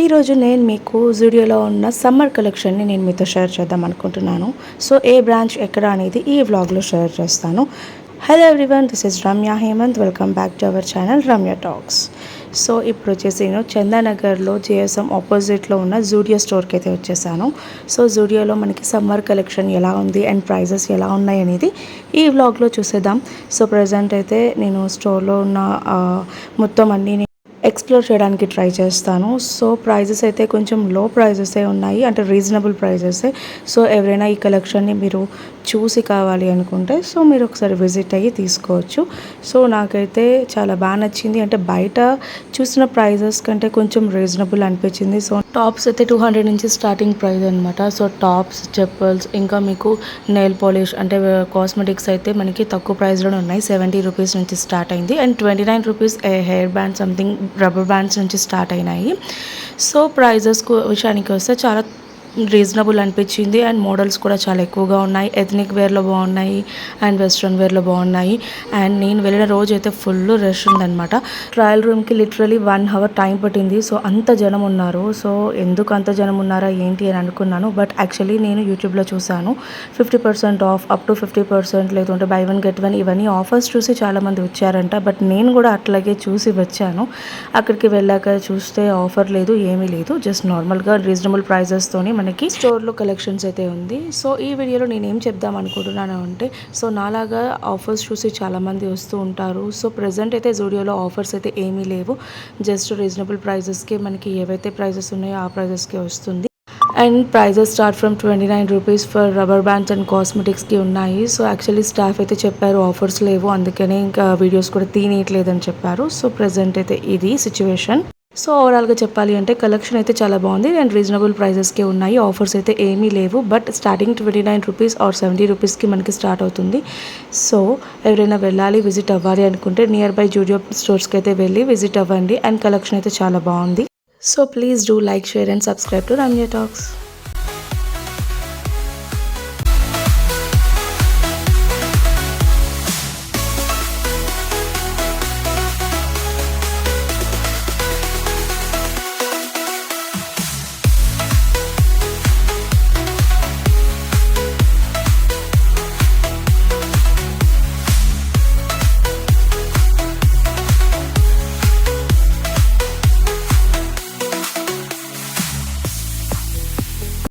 ఈరోజు నేను మీకు జూడియోలో ఉన్న సమ్మర్ కలెక్షన్ని నేను మీతో షేర్ చేద్దాం అనుకుంటున్నాను. సో ఏ బ్రాంచ్ ఎక్కడ అనేది ఈ వ్లాగ్లో షేర్ చేస్తాను. Hello everyone this is Ramya Hemanth welcome back to our channel Ramya talks so ఇప్పుడు వచ్చేసి నేను చందానగర్లో జేఎస్ఎం ఆపోజిట్లో ఉన్న జూడియో స్టోర్కి అయితే వచ్చేసాను. సో జూడియోలో మనకి సమ్మర్ కలెక్షన్ ఎలా ఉంది అండ్ ప్రైజెస్ ఎలా ఉన్నాయి అనేది ఈ వ్లాగ్లో చూసేద్దాం. సో ప్రజెంట్ అయితే నేను స్టోర్లో ఉన్న మొత్తం అన్నీ ఎక్స్ప్లోర్ చేయడానికి ట్రై చేస్తాను. సో ప్రైజెస్ అయితే కొంచెం లో ప్రైజెసే ఉన్నాయి. అంటే రీజనబుల్ ప్రైజెసే. సో ఎవరైనా ఈ కలెక్షన్ని మీరు చూసి కావాలి అనుకుంటే సో మీరు ఒకసారి విజిట్ అయ్యి తీసుకోవచ్చు. సో నాకైతే చాలా బాగా నచ్చింది. అంటే బయట చూసిన ప్రైజెస్ కంటే కొంచెం రీజనబుల్ అనిపించింది. సో టాప్స్ అయితే టూ హండ్రెడ్ నుంచి స్టార్టింగ్ ప్రైస్ అనమాట సో టాప్స్ చెప్పల్స్ ఇంకా మీకు నెయిల్ పాలిష్ అంటే కాస్మెటిక్స్ అయితే మనకి తక్కువ ప్రైస్లోనే ఉన్నాయి. సెవెంటీ రూపీస్ నుంచి స్టార్ట్ అయింది. And twenty nine rupees hair band something rubber bands నుంచి స్టార్ట్ అయినాయి. సో ప్రైజెస్ విషయానికి వస్తే చాలా రీజనబుల్ అనిపించింది. అండ్ మోడల్స్ కూడా చాలా ఎక్కువగా ఉన్నాయి. ఎథనిక్ వేర్లో బాగున్నాయి అండ్ వెస్ట్రన్ వేర్లో బాగున్నాయి. అండ్ నేను వెళ్ళిన రోజు అయితే ఫుల్ రష్ ఉందన్నమాట. ట్రయల్ రూమ్కి లిటరలీ వన్ అవర్ టైం పట్టింది. సో అంత జనం ఉన్నారు. సో ఎందుకు అంత జనం ఉన్నారా ఏంటి అని అనుకున్నాను. బట్ యాక్చువల్లీ నేను యూట్యూబ్లో చూశాను. Fifty percent off up to fifty percent లేదంటే బై వన్ గెట్ వన్ ఇవన్నీ ఆఫర్స్ చూసి చాలామంది వచ్చారంట. బట్ నేను కూడా అట్లాగే చూసి వచ్చాను. అక్కడికి వెళ్ళాక చూస్తే ఆఫర్ లేదు ఏమీ లేదు. జస్ట్ నార్మల్గా రీజనబుల్ ప్రైజెస్తోని మనకి స్టోర్లో కలెక్షన్స్ అయితే ఉంది. సో ఈ వీడియోలో నేను ఏం చెప్దాం అనుకుంటున్నాను అంటే సో నాలాగా ఆఫర్స్ చూసి చాలామంది వస్తూ ఉంటారు. సో ప్రజెంట్ అయితే జూడియోలో ఆఫర్స్ అయితే ఏమీ లేవు. జస్ట్ రీజనబుల్ ప్రైజెస్కి మనకి ఏవైతే ప్రైజెస్ ఉన్నాయో ఆ ప్రైజెస్కి వస్తుంది. And prices start from twenty nine rupees for rubber bands and కాస్మెటిక్స్కి ఉన్నాయి. సో యాక్చువల్లీ స్టాఫ్ అయితే చెప్పారు ఆఫర్స్ లేవు. అందుకనే ఇంకా వీడియోస్ కూడా తీనేయట్లేదని చెప్పారు. సో ప్రజెంట్ అయితే ఇది సిచ్యువేషన్ సో ఓవరాల్గా చెప్పాలి అంటే కలెక్షన్ అయితే చాలా బాగుంది అండ్ రీజనబుల్ ప్రైజెస్కే ఉన్నాయి. ఆఫర్స్ అయితే ఏమీ లేవు. But starting twenty nine rupees or seventy రూపీస్కి మనకి స్టార్ట్ అవుతుంది. సో ఎవరైనా వెళ్ళాలి విజిట్ అవ్వాలి అనుకుంటే నియర్ బై జూడియో స్టోర్స్కి అయితే వెళ్ళి విజిట్ అవ్వండి. అండ్ కలెక్షన్ అయితే చాలా బాగుంది. So please do like share and subscribe to Ramya talks